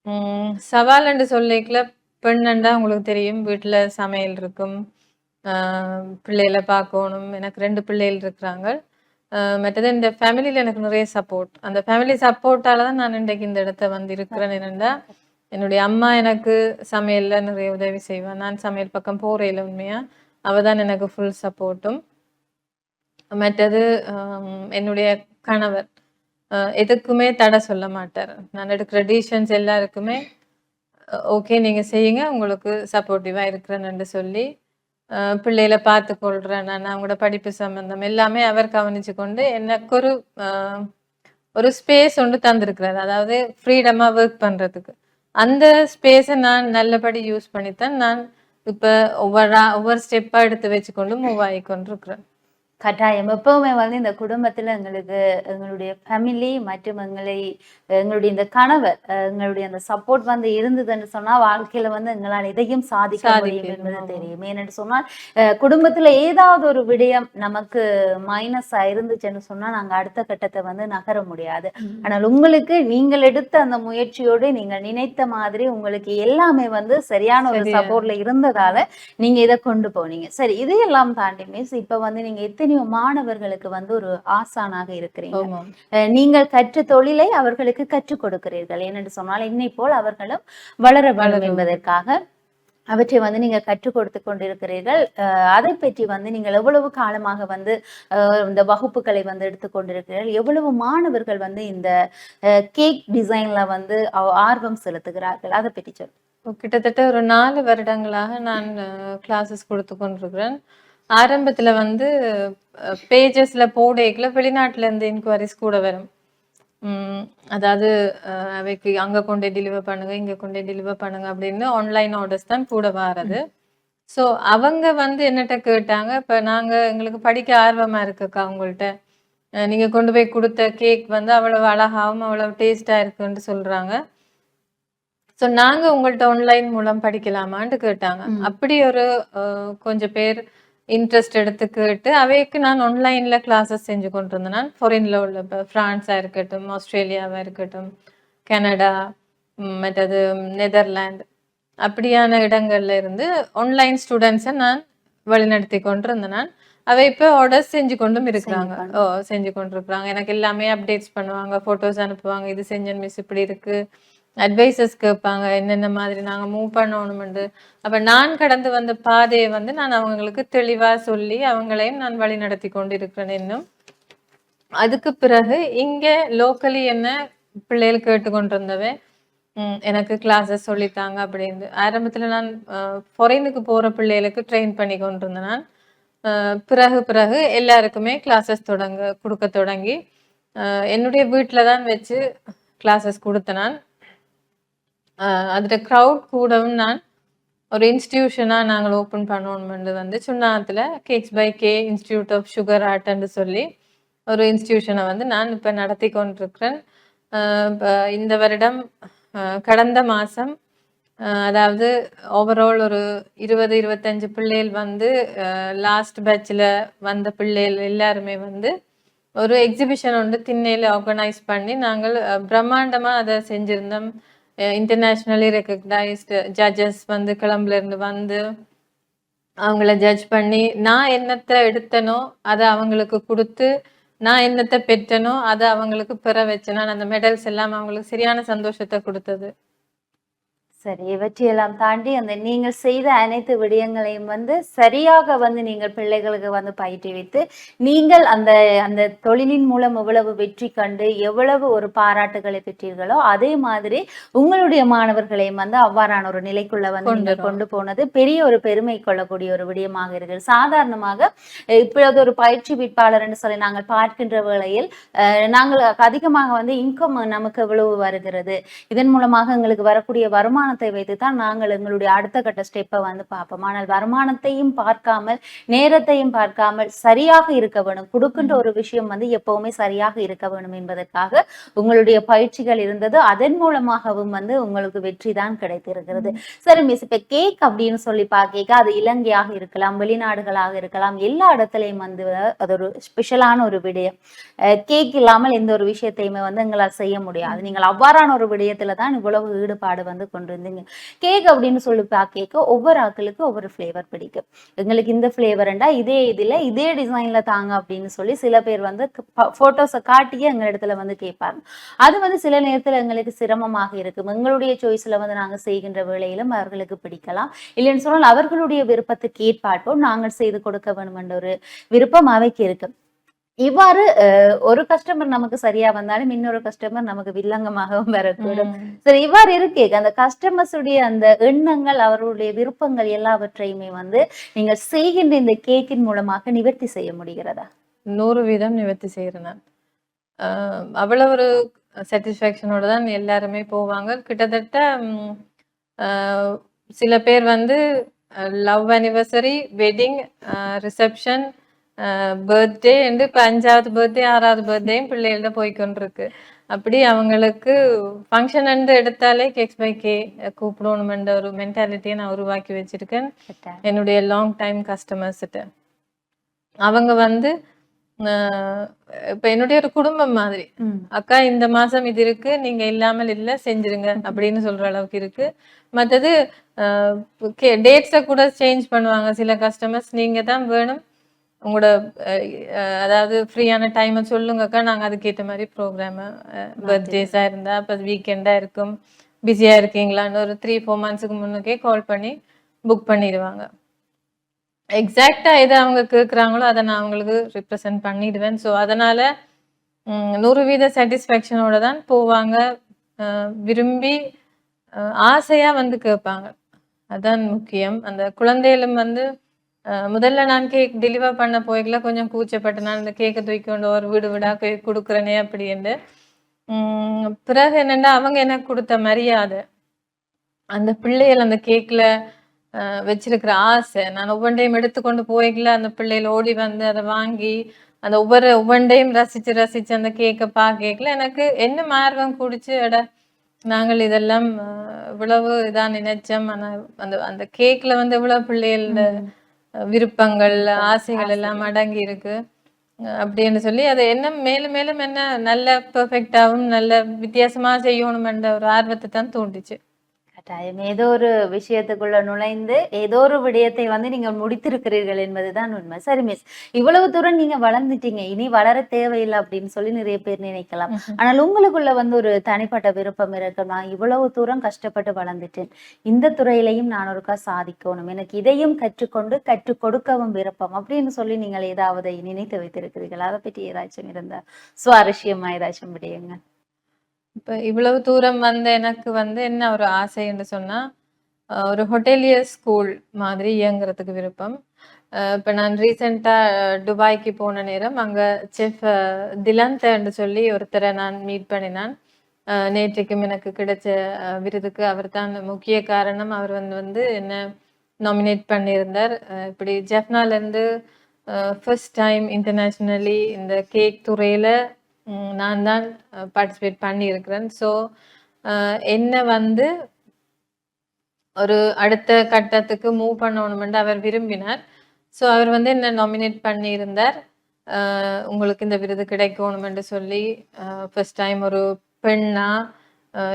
[SPEAKER 2] உம் சவால்ன்னு சொல்லிக்கல பெண்ணண்டா உங்களுக்கு தெரியும் வீட்டில் சமையல் இருக்கும் ஆஹ் பிள்ளைகளை பார்க்கணும் எனக்கு ரெண்டு பிள்ளைகள் இருக்கிறாங்க. மற்றது இந்த ஃபேமிலியில் எனக்கு நிறைய சப்போர்ட் அந்த ஃபேமிலி சப்போர்ட்டால தான் நான் இன்றைக்கு இந்த இடத்த வந்து இருக்கிறேன் என்னென்னா என்னுடைய அம்மா எனக்கு சமையல்ல நிறைய உதவி செய்வேன் நான் சமையல் பக்கம் போகிறேன் உண்மையா அவள் தான் எனக்கு ஃபுல் சப்போர்ட்டும் மற்றது என்னுடைய கணவர். எதுக்குமே தடை சொல்ல மாட்டார். நான் எடுக்கிற டிசிஷன்ஸ் எல்லாருக்குமே ஓகே நீங்க செய்யுங்க உங்களுக்கு சப்போர்ட்டிவாக இருக்கிறேன்னு சொல்லி ஆஹ் பிள்ளைகளை பார்த்து கொள்றேன் நான் அவங்களோட படிப்பு சம்பந்தம் எல்லாமே அவர் கவனிச்சு கொண்டு எனக்கு ஒரு ஆஹ் ஒரு ஸ்பேஸ் ஒன்று தந்திருக்கிறார். அதாவது ஃப்ரீடமா ஒர்க் பண்றதுக்கு. அந்த ஸ்பேஸை நான் நல்லபடி யூஸ் பண்ணித்தான் நான் இப்ப ஒவ்வொரு ஒவ்வொரு ஸ்டெப்பா எடுத்து வச்சுக்கொண்டு மூவ் ஆகி கொண்டிருக்கிறேன்
[SPEAKER 1] கட்டாயம். எப்பவுமே வந்து இந்த குடும்பத்துல எங்களுக்கு எங்களுடைய ஃபேமிலி மற்றும் எங்களை எங்களுடைய இந்த கணவர் எங்களுடைய அந்த சப்போர்ட் வந்து இருந்ததுன்னு சொன்னா வாழ்க்கையில வந்து எங்களால் எதையும் சாதிக்க முடியும் என்பது. தெரியும். ஏனென்று சொன்னால் குடும்பத்துல ஏதாவது ஒரு விடயம் நமக்கு மைனஸ் இருந்துச்சுன்னு சொன்னா நாங்க அடுத்த கட்டத்தை வந்து நகர முடியாது. ஆனால் உங்களுக்கு நீங்கள் எடுத்த அந்த முயற்சியோடு நீங்கள் நினைத்த மாதிரி உங்களுக்கு எல்லாமே வந்து சரியான ஒரு. சப்போர்ட்ல இருந்ததால நீங்க இதை கொண்டு போனீங்க. சரி இதையெல்லாம் தாண்டி மிஸ் இப்ப வந்து நீங்க எத்தனையோ மாணவர்களுக்கு வந்து ஒரு ஆசானாக இருக்கிறீங்க. நீங்கள் கற்ற தொழிலை அவர்களுக்கு கற்றுக் கொடுக்கிறீர்கள். ஏனென்று சொன்னால் என்னை போல் அவர்களும் வளர வேண்டும். என்பதற்காக அவற்றை வந்து நீங்க கற்றுக் கொடுத்து கொண்டிருக்கிறீர்கள். அதை பற்றி வந்து நீங்கள் எவ்வளவு காலமாக வந்து இந்த வகுப்புகளை வந்து எடுத்துக்கொண்டிருக்கிறீர்கள் எவ்வளவு மாணவர்கள் வந்து இந்த கேக் டிசைன்ல வந்து ஆர்வம் செலுத்துகிறார்கள்? அதை பற்றி சொல்
[SPEAKER 2] கிட்டத்தட்ட ஒரு நாலு வருடங்களாக நான் கிளாஸஸ் கொடுத்து கொண்டிருக்கிறேன். ஆரம்பத்துல வந்து பேஜஸ்ல போடேக்கில் வெளிநாட்டுல இருந்து இன்கொயரிஸ் கூட வரும். அதாவது அவைக்கு அங்க கொண்டே டெலிவர் பண்ணுங்க இங்க கொண்டே டெலிவர் பண்ணுங்க அப்படின்னு ஆன்லைன் ஆர்டர்ஸ் தான் கூட வாரது. ஸோ அவங்க வந்து என்னட்ட கேட்டாங்க இப்போ நாங்க எங்களுக்கு படிக்க ஆர்வமா இருக்குக்கா உங்கள்கிட்ட அஹ், நீங்க கொண்டு போய் கொடுத்த கேக் வந்து அவ்வளவு அழகாவும் அவ்வளவு டேஸ்டா இருக்குன்னு சொல்றாங்க. ஸோ நாங்க உங்கள்ட்ட ஆன்லைன் மூலம் படிக்கலாமான்னு கேட்டாங்க. அப்படி ஒரு கொஞ்சம் பேர் இன்ட்ரெஸ்ட் எடுத்து கேட்டு அவைக்கு நான் ஆன்லைன்ல கிளாஸஸ் செஞ்சு கொண்டு இருந்தேன் நான் ஃபாரின்ல உள்ள இப்போ ஃப்ரான்ஸா இருக்கட்டும் ஆஸ்திரேலியாவா இருக்கட்டும் கனடா மற்றது நெதர்லாந்து அப்படியான இடங்கள்ல இருந்து ஆன்லைன் ஸ்டூடெண்ட்ஸை நான் வழிநடத்தி கொண்டு இருந்தேன் நான் அவை இப்போ ஆர்டர்ஸ் செஞ்சு கொண்டும் இருக்கிறாங்க. ஓ செஞ்சு கொண்டு இருக்கிறாங்க எனக்கு எல்லாமே அப்டேட்ஸ் பண்ணுவாங்க ஃபோட்டோஸ் அனுப்புவாங்க. இது செஞ்சேன் மிஸ் இப்படி இருக்கு. அட்வைசஸ் கேட்பாங்க என்னென்ன மாதிரி நாங்கள் மூவ் பண்ணணும்னு அப்போ நான் கடந்து வந்த பாதையை வந்து நான் அவங்களுக்கு தெளிவாக சொல்லி அவங்களையும் நான் வழி நடத்தி கொண்டு இருக்கிறேன் இன்னும். அதுக்கு பிறகு இங்கே லோக்கலி என்ன பிள்ளைகள் கேட்டுக்கொண்டிருந்தவே. எனக்கு கிளாஸஸ் சொல்லித்தாங்க அப்படின்னு ஆரம்பத்தில் நான் ஃபாரினுக்கு போகிற பிள்ளைகளுக்கு ட்ரெயின் பண்ணி கொண்டிருந்தேன் நான். பிறகு பிறகு எல்லாருக்குமே கிளாஸஸ் தொடங்க கொடுக்க தொடங்கி என்னுடைய வீட்டில் தான் வச்சு கிளாஸஸ் கொடுத்தேன் நான். அதில் க்ரௌட் கூடவும் நான் ஒரு இன்ஸ்டியூஷனாக நாங்கள் ஓப்பன் பண்ணணும்னு வந்து சுண்ணாத்துல cakes by K institute of sugar ஆர்ட்னு சொல்லி ஒரு இன்ஸ்டியூஷனை வந்து நான் இப்போ நடத்தி கொண்டிருக்கிறேன். இந்த வருடம் அஹ் கடந்த மாதம் அதாவது ஓவரால் ஒரு இருபது இருபத்தஞ்சு பிள்ளைகள் வந்து லாஸ்ட் பேட்சில் வந்த பிள்ளைகள் எல்லாருமே வந்து ஒரு எக்ஸிபிஷன் ஒன்று திண்ணையில் ஆர்கனைஸ் பண்ணி நாங்கள் பிரம்மாண்டமாக பிரம்மாண்டமா அதை செஞ்சிருந்தோம். இன்டர்நேஷ்னலி ரெக்கக்னைஸ்டு ஜட்ஜஸ் வந்து கிளம்புல இருந்து வந்து அவங்கள ஜட்ஜ் பண்ணி நான் என்னத்தை எடுத்தனோ அதை அவங்களுக்கு கொடுத்து நான் என்னத்தை பெற்றனோ அதை அவங்களுக்கு பெற வச்சேன். நான் அந்த மெடல்ஸ் எல்லாம் அவங்களுக்கு சரியான சந்தோஷத்தை கொடுத்தது.
[SPEAKER 1] சரி இவற்றையெல்லாம் தாண்டி அந்த நீங்கள் செய்த அனைத்து விடயங்களையும் வந்து சரியாக வந்து நீங்கள் பிள்ளைகளுக்கு வந்து பயிற்றுவித்து நீங்கள் அந்த அந்த தொழிலின் மூலம் எவ்வளவு வெற்றி கண்டு எவ்வளவு ஒரு பாராட்டுகளை பெற்றீர்களோ அதே மாதிரி உங்களுடைய மாணவர்களையும் வந்து அவ்வாறான ஒரு நிலைக்குள்ள வந்து நீங்கள். கொண்டு போனது பெரிய ஒரு பெருமை கொள்ளக்கூடிய ஒரு விடயமாக இருக்கிறது சாதாரணமாக இப்பொழுது ஒரு பயிற்றுவிப்பாளர் என்று சொல்லி நாங்கள் பார்க்கின்ற வேளையில் நாங்கள் அதிகமாக வந்து இன்கம் நமக்கு எவ்வளவு வருகிறது இதன் மூலமாக எங்களுக்கு வரக்கூடிய வருமானத்தை வைத்து தான் நாங்கள் எங்களுடைய அடுத்த கட்ட ஸ்டெப்பை வந்து பார்ப்போம். ஆனால் வருமானத்தையும் பார்க்காமல் நேரத்தையும் பார்க்காமல் சரியாக இருக்க வேணும். கொடுக்கின்ற ஒரு விஷயம் வந்து எப்பவுமே சரியாக இருக்க வேணும் என்பதற்காக உங்களுடைய பயிற்சிகள் இருந்தது. அதன் மூலமாகவும் வந்து உங்களுக்கு வெற்றி தான் கிடைத்திருக்கிறது. சரி மிஸ் இப்ப கேக் அப்படின்னு சொல்லி பார்க்க அது இலங்கையாக இருக்கலாம் வெளிநாடுகளாக இருக்கலாம். எல்லா இடத்துலயும் வந்து அது ஒரு ஸ்பெஷலான ஒரு விடயம். கேக் இல்லாமல் எந்த ஒரு விஷயத்தையுமே வந்து எங்களால் செய்ய முடியாது. நீங்கள் அவ்வாறான ஒரு விடயத்துல தான் இவ்வளவு ஈடுபாடு வந்து கொண்டிருந்தீங்க கேக் அப்படின்னு சொல்லி கேட்க ஒவ்வொரு ஆட்களுக்கு ஒவ்வொரு ஃப்ளேவர் பிடிக்கும். எங்களுக்கு இந்த ஃப்ளேவர்ண்டா இதே இதில் இதே டிசைன்ல தாங்க அப்படின்னு சொல்லி சில பேர் வந்து ஃபோட்டோஸை காட்டியே எங்க இடத்துல வந்து கேட்பாங்க. அது வந்து சில நேரத்துல எங்களுக்கு சிரமமாக இருக்கும். எங்களுடைய சாய்ஸில் வந்து நாங்க செய்கின்ற வேலையிலும் அவர்களுக்கு பிடிக்கலாம். இல்லைன்னு சொன்னால் அவர்களுடைய விருப்பத்துக்கு ஏற்பாட்டோ நாங்கள் செய்து கொடுக்க வேண்டும் என்ற ஒரு விருப்பம் அவைக்கு இருக்கு. இவ்வாறு ஒரு கஸ்டமர் நமக்கு சரியா வந்தாலும் இன்னொரு கஸ்டமர் நமக்கு வில்லங்கமாகவும் வரக்கூடும். சரி இவ்வாறு இருக்கே அந்த கஸ்டமர்ஸ் உடைய அந்த எண்ணங்கள் அவர்களுடைய விருப்பங்கள் எல்லாவற்றையுமே வந்து நீங்க செய்கின்ற இந்த கேக்கின் மூலமாக நிவர்த்தி செய்ய முடிகிறதா?
[SPEAKER 2] நூறு வீதம் நிவர்த்தி செய்கிறேன் நான். அவ்வளவு ஒரு சாட்டிஸ்ஃபேக்ஷனோட தான் எல்லாருமே போவாங்க. கிட்டத்தட்ட சில பேர் வந்து love anniversary wedding reception birthday என்று இப்போ அஞ்சாவது பர்த்டே ஆறாவது பர்த்டேயும் பிள்ளைகள்ட்ட போய்க்கொண்டிருக்கு. அப்படி அவங்களுக்கு ஃபங்க்ஷன் என்று எடுத்தாலே கேக்ஸ் பை கே கூப்பிடணுமென்ற ஒரு மென்டாலிட்டியை நான் உருவாக்கி வச்சிருக்கேன். என்னுடைய லாங் டைம் கஸ்டமர்ஸ்கிட்ட அவங்க வந்து இப்ப என்னுடைய ஒரு குடும்பம் மாதிரி. அக்கா இந்த மாசம் இது இருக்கு நீங்க இல்லாமல் இல்ல செஞ்சிருங்க. அப்படின்னு சொல்ற அளவுக்கு இருக்கு. மற்றது டேட்ஸை கூட சேஞ்ச் பண்ணுவாங்க சில கஸ்டமர்ஸ் நீங்க தான் வேணும் உங்களோட அதாவது ஃப்ரீயான டைமை சொல்லுங்கக்கா. நாங்க அதுக்கேற்ற மாதிரி ப்ரோக்ராம் பர்த்டேஸா இருந்தா அப்போ வீக்கெண்டா இருக்கும். பிஸியா இருக்கீங்களான்னு ஒரு த்ரீ ஃபோர் மந்த்ஸுக்கு முன்னுக்கே கால் பண்ணி புக் பண்ணிடுவாங்க. எக்ஸாக்டா எதை அவங்க கேட்குறாங்களோ அதை நான் அவங்களுக்கு ரிப்ரசன்ட் பண்ணிடுவேன். ஸோ அதனால நூறு வீத சாட்டிஸ்ஃபேக்ஷனோட தான் போவாங்க. விரும்பி அஹ், ஆசையா வந்து கேட்பாங்க. அதான் முக்கியம். அந்த குழந்தைகளும் வந்து முதல்ல நான் கேக் டெலிவர் பண்ண போய்க்கல. கொஞ்சம் கூச்சப்பட்டு நான் இந்த கேக்கை தூக்கி கொண்டு ஒரு வீடு வீடா கேக் கொடுக்குறேனே அப்படின்னு உம் பிறகு என்னென்னா அவங்க எனக்கு கொடுத்த மரியாதை. அந்த பிள்ளைகள் அந்த கேக்ல வச்சிருக்கிற ஆசை. நான் ஒவ்வொன்றையும் எடுத்துக்கொண்டு போய்க்கல. அந்த பிள்ளைகள் ஓடி வந்து அதை வாங்கி அந்த ஒவ்வொரு ஒவ்வொன்றையும் ரசிச்சு ரசிச்சு அந்த கேக்கை பா பார்க்கல. எனக்கு என்ன ஆர்வம் குடிச்சு எட நாங்கள் இதெல்லாம் அஹ், இவ்வளவு இதான் நினைச்சோம். ஆனா அந்த அந்த கேக்ல வந்து இவ்வளவு பிள்ளைகள் விருப்பங்கள் ஆசைகள் எல்லாம் அடங்கி இருக்கு அப்படின்னு சொல்லி அதை என்ன மேலும் மேலும் என்ன நல்ல பெர்ஃபெக்டாவும் நல்ல வித்தியாசமா செய்யணுமென்ற ஒரு ஆர்வத்தை தான் தூண்டிச்சு.
[SPEAKER 1] கட்டாயம். ஏதோ ஒரு விஷயத்துக்குள்ள நுழைந்து ஏதோ ஒரு விடயத்தை வந்து நீங்க முடித்திருக்கிறீர்கள் என்பதுதான் உண்மை. சரி மிஸ் இவ்வளவு தூரம் நீங்க வளர்ந்துட்டீங்க. இனி வளர தேவையில்லை அப்படின்னு சொல்லி நிறைய பேர் நினைக்கலாம். ஆனால் உங்களுக்குள்ள வந்து ஒரு தனிப்பட்ட விருப்பம் இருக்கு. நான் இவ்வளவு தூரம் கஷ்டப்பட்டு வளர்ந்துட்டேன். இந்த துறையிலையும் நான் ஒருக்கா சாதிக்கணும். எனக்கு இதையும் கற்றுக்கொண்டு கற்றுக் கொடுக்கவும் விருப்பம் அப்படின்னு சொல்லி நீங்கள் ஏதாவது நினைத்து வைத்திருக்கிறீர்கள்? அதை பற்றி ஏதாச்சும் இருந்தா சுவாரஸ்யமா ஏதாச்சும் விடையுங்க
[SPEAKER 2] இப்ப இவ்வளவு தூரம் வந்த எனக்கு வந்து என்ன ஒரு ஆசைன்னு சொன்னா ஒரு ஹோட்டலியர் ஸ்கூல் மாதிரி இயங்குறதுக்கு விருப்பம். அஹ் இப்ப நான் ரீசெண்டா துபாய்க்கு போன நேரம் அங்க செஃப் திலந்தன்னு சொல்லி ஒருத்தரை நான் மீட் பண்ணினான். நேற்றைக்கும் எனக்கு கிடைச்ச விருதுக்கு அவர் தான் முக்கிய காரணம். அவர் வந்து வந்து என்ன நாமினேட் பண்ணியிருந்தார். இப்படி ஜெஃப்னால இருந்து ஃபர்ஸ்ட் டைம் இன்டர்நேஷ்னலி இந்த கேக் துறையில நான் தான் பார்ட்டிசிபேட் பண்ணியிருக்கிறேன். ஸோ என்ன வந்து ஒரு அடுத்த கட்டத்துக்கு மூவ் பண்ணணுமென்று அவர் விரும்பினார். ஸோ அவர் வந்து என்ன நாமினேட் பண்ணியிருந்தார். உங்களுக்கு இந்த விருது கிடைக்கணுமென்று சொல்லி ஃபர்ஸ்ட் டைம் ஒரு பெண்ணா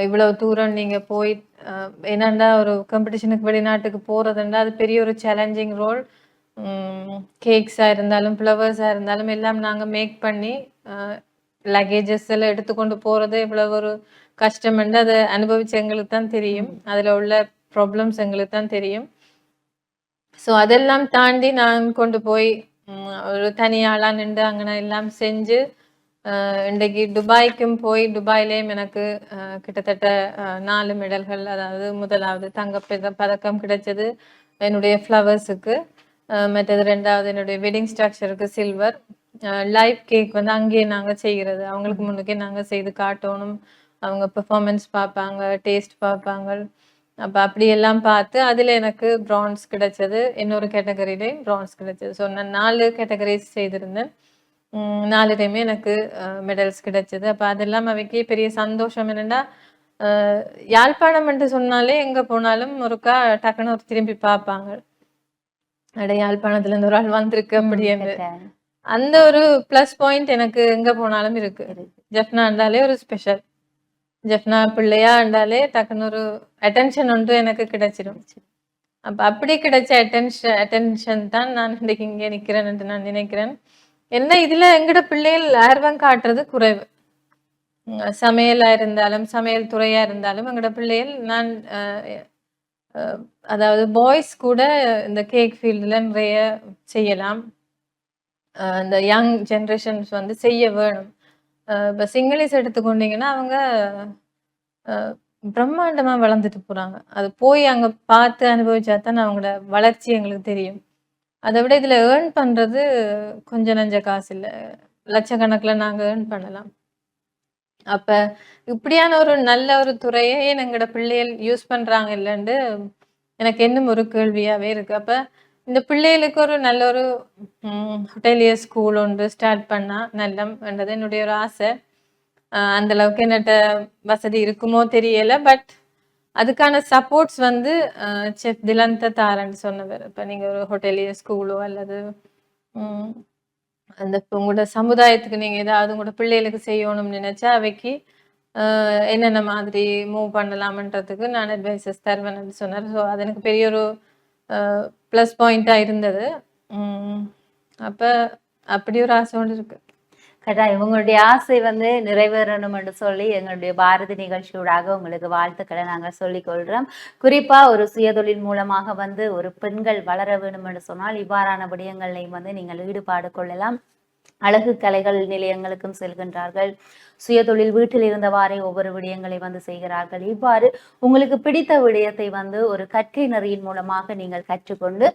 [SPEAKER 2] இவ்வளவு தூரம் நீங்க போய் அஹ் என்னண்டா ஒரு காம்படிஷனுக்கு வெளிநாட்டுக்கு போகிறதுண்டா அது பெரிய ஒரு சேலஞ்சிங் ரோல் கேக்ஸா இருந்தாலும் ஃப்ளவர்ஸா இருந்தாலும் எல்லாம் நாங்க மேக் பண்ணி லக்கேஜஸ் எல்லாம் எடுத்துக்கொண்டு போறது இவ்வளவு ஒரு கஷ்டம்னு அதை அனுபவிச்ச எங்களுக்கு தான் தெரியும். அதுல உள்ள ப்ராப்ளம்ஸ் எங்களுக்கு தான் தெரியும். ஸோ அதெல்லாம் தாண்டி நான் கொண்டு போய் ஒரு தனியாளா நின்று அங்கே எல்லாம் செஞ்சு இன்றைக்கு துபாய்க்கும் போய் துபாயிலேயும் எனக்கு கிட்டத்தட்ட நாலு மெடல்கள் அதாவது முதலாவது தங்க பத- பதக்கம் கிடைச்சது என்னுடைய ஃப்ளவர்ஸுக்கு மற்றது ரெண்டாவது என்னுடைய வெட்டிங் ஸ்ட்ரக்சருக்கு சில்வர் லைவ் கேக் வந்து அங்கேயே நாங்கள் செய்கிறது அவங்களுக்கு முன்னுக்கே நாங்கள் செய்து காட்டணும். அவங்க பெர்ஃபார்மன்ஸ் பார்ப்பாங்க டேஸ்ட் பார்ப்பாங்க. அப்போ அப்படியெல்லாம் பார்த்து அதில் எனக்கு ப்ரான்ஸ் கிடைச்சது. இன்னொரு கேட்டகரியிலையும் ப்ரான்ஸ் கிடைச்சது. ஸோ நான் நாலு கேட்டகரிஸ் செய்திருந்தேன். உம் நாலுலையுமே எனக்கு மெடல்ஸ் கிடைச்சது. அப்போ அதெல்லாம் அவைக்கு பெரிய சந்தோஷம் என்னென்னா யாழ்ப்பாணம் என்று சொன்னாலே எங்கே போனாலும் ஒருக்கா டக்குன்னு ஒரு திரும்பி பார்ப்பாங்க. அட யாழ்ப்பாணத்துல இருந்து ஒரு ஆள் வந்திருக்கு அப்படின்னு. அந்த ஒரு ப்ளஸ் பாயிண்ட் எனக்கு எங்க போனாலும் இருக்கு. ஜெஃப்னா இருந்தாலே ஒரு ஸ்பெஷல் ஜெஃப்னா பிள்ளையா இருந்தாலே டக்குன்னு ஒரு அட்டென்ஷன் ஒன்று எனக்கு கிடைச்சிடும் அப்ப அப்படி கிடைச்ச அட்டென்ஷன் அட்டென்ஷன் தான் நான் இன்றைக்கு இங்கே நிக்கிறேன்னு நான் நினைக்கிறேன். என்ன இதுல எங்கட பிள்ளைகள் ஆர்வம் காட்டுறது குறைவு. சமையலா இருந்தாலும் சமையல் துறையா இருந்தாலும் எங்கட பிள்ளைகள் நான் அஹ், அஹ், அதாவது பாய்ஸ் கூட இந்த கேக் ஃபீல்டில் நிறைய செய்யலாம். இந்த யங் ஜென்ரேஷன்ஸ் வந்து செய்ய வேணும். இப்போ சிங்களீஸ் எடுத்துக்கொண்டீங்கன்னா அவங்க பிரம்மாண்டமாக பிரம்மாண்டமா வளர்ந்துட்டு போறாங்க. அது போய் அங்க பார்த்து அனுபவிச்சா தான் அவங்களோட வளர்ச்சி எங்களுக்கு தெரியும். அதை விட இதுல ஏர்ன் பண்றது கொஞ்சம் நஞ்ச காசு இல்லை. லட்சக்கணக்கில் நாங்க ஏர்ன் பண்ணலாம். அப்ப இப்படியான ஒரு நல்ல ஒரு துறையே எங்களோட பிள்ளைகள் யூஸ் பண்றாங்க இல்லைன்ட்டு எனக்கு இன்னும் ஒரு கேள்வியாவே இருக்கு. அப்ப இந்த பிள்ளைகளுக்கு ஒரு நல்ல ஒரு ஹோட்டலியர் ஸ்கூல் ஒன்று ஸ்டார்ட் பண்ணா நல்லம்ன்றது என்னுடைய ஒரு ஆசை. அந்த அளவுக்கு என்னட்ட வசதி இருக்குமோ தெரியல பட் அதுக்கான சப்போர்ட்ஸ் வந்து செஃப் திலந்த தாரன் சொன்னவர். இப்போ நீங்க ஒரு ஹோட்டலியர் ஸ்கூலோ அல்லது அந்த உங்களோட சமுதாயத்துக்கு நீங்க ஏதாவது உங்களோட பிள்ளைகளுக்கு செய்யணும்னு நினைச்சா அவைக்கு என்னென்ன மாதிரி மூவ் பண்ணலாம்ன்றதுக்கு நான் அட்வைசஸ் தருவேன்னு சொன்னார். ஸோ அது எனக்கு பெரிய ஒரு ப்ளஸ் பாயிண்ட்டாக இருந்தது. அப்போ அப்ப அப்படி ஒரு ஆசை ஒன்று இருக்கு.
[SPEAKER 1] கட்டாயம் உங்களுடைய ஆசை வந்து நிறைவேறணும் என்று சொல்லி எங்களுடைய பாரதி நிகழ்ச்சியூடாக உங்களுக்கு வாழ்த்துக்களை நாங்கள் சொல்லிக் கொள்றோம் குறிப்பா ஒரு சுயதொழில் மூலமாக வந்து ஒரு பெண்கள் வளர வேணும் என்று சொன்னால் இவ்வாறான விடயங்களையும் வந்து நீங்கள் ஈடுபாடு கொள்ளலாம். அழகு கலைகள் நிலையங்களுக்கும் செல்கின்றார்கள். சுயதொழில் வீட்டில் இருந்தவாறே ஒவ்வொரு விடயங்களை வந்து செய்கிறார்கள். இவ்வாறு உங்களுக்கு பிடித்த விடயத்தை வந்து ஒரு கற்கை நெறியின் மூலமாக நீங்கள் கற்றுக்கொண்டு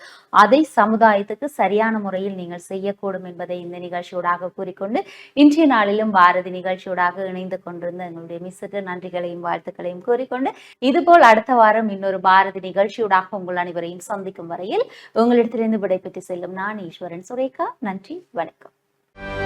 [SPEAKER 1] அதை சமுதாயத்துக்கு சரியான முறையில் நீங்கள் செய்யக்கூடும் என்பதை இந்த நிகழ்ச்சியூடாக கூறிக்கொண்டு இன்றைய நாளிலும் பாரதி நிகழ்ச்சியூடாக இணைந்து கொண்டிருந்த எங்களுடைய மிஸ்ஸுக்கு நன்றிகளையும் வாழ்த்துக்களையும் கூறிக்கொண்டு இதுபோல் அடுத்த வாரம் இன்னொரு பாரதி நிகழ்ச்சியூடாக உங்கள் அனைவரையும் சந்திக்கும் வரையில் உங்களிடத்திலிருந்து விடைபெற்று செல்லும் நான் ஈஸ்வரன் சுரேகா. நன்றி வணக்கம். you